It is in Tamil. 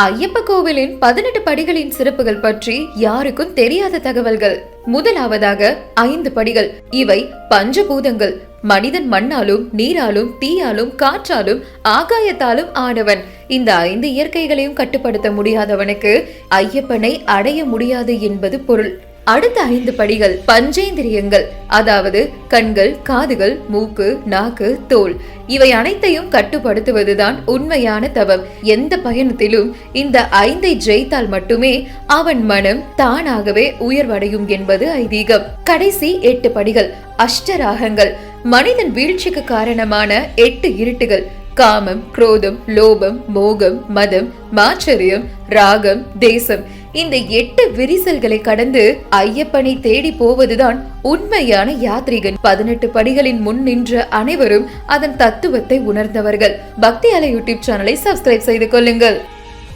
ஐயப்ப கோவிலின் பதினெட்டு படிகளின் சிறப்புகள் பற்றி யாருக்கும் தெரியாத தகவல்கள். முதலாவதாக ஐந்து படிகள். இவை பஞ்சபூதங்கள். மனிதன் மண்ணாலும் நீராலும் தீயாலும் காற்றாலும் ஆகாயத்தாலும் ஆனவன். இந்த ஐந்து இயற்கைகளையும் கட்டுப்படுத்த முடியாதவனுக்கு ஐயப்பனை அடைய முடியாது என்பது பொருள். அடுத்த ஐந்து படிகள் பஞ்சேந்திரியங்கள் அதாவது கண்கள் காதுகள் மூக்கு நாக்கு தோல். இவை அனைத்தையும் கட்டுப்படுத்துவதுதான் உண்மையான தவம். எந்த பயணத்திலும் இந்த ஐந்தை ஜெயித்தால் மட்டுமே அவன் மனம் தானாகவே உயர்வடையும் என்பது ஐதீகம். கடைசி எட்டு படிகள் அஷ்டராகங்கள். மனிதன் வீழ்ச்சிக்கு காரணமான எட்டு இருட்டுகள். காமம் குரோதம் லோபம் மோகம் மதம் மாச்சரியம் ராகம் தேசம். இந்த எட்டு விரிசல்களை கடந்து ஐயப்பனை தேடி போவதுதான் உண்மையான யாத்ரீகன். பதினெட்டு படிகளின் முன் நின்ற அனைவரும் அதன் தத்துவத்தை உணர்ந்தவர்கள். பக்தி அலை யூடியூப் சேனலை சப்ஸ்கிரைப் செய்து கொள்ளுங்கள்.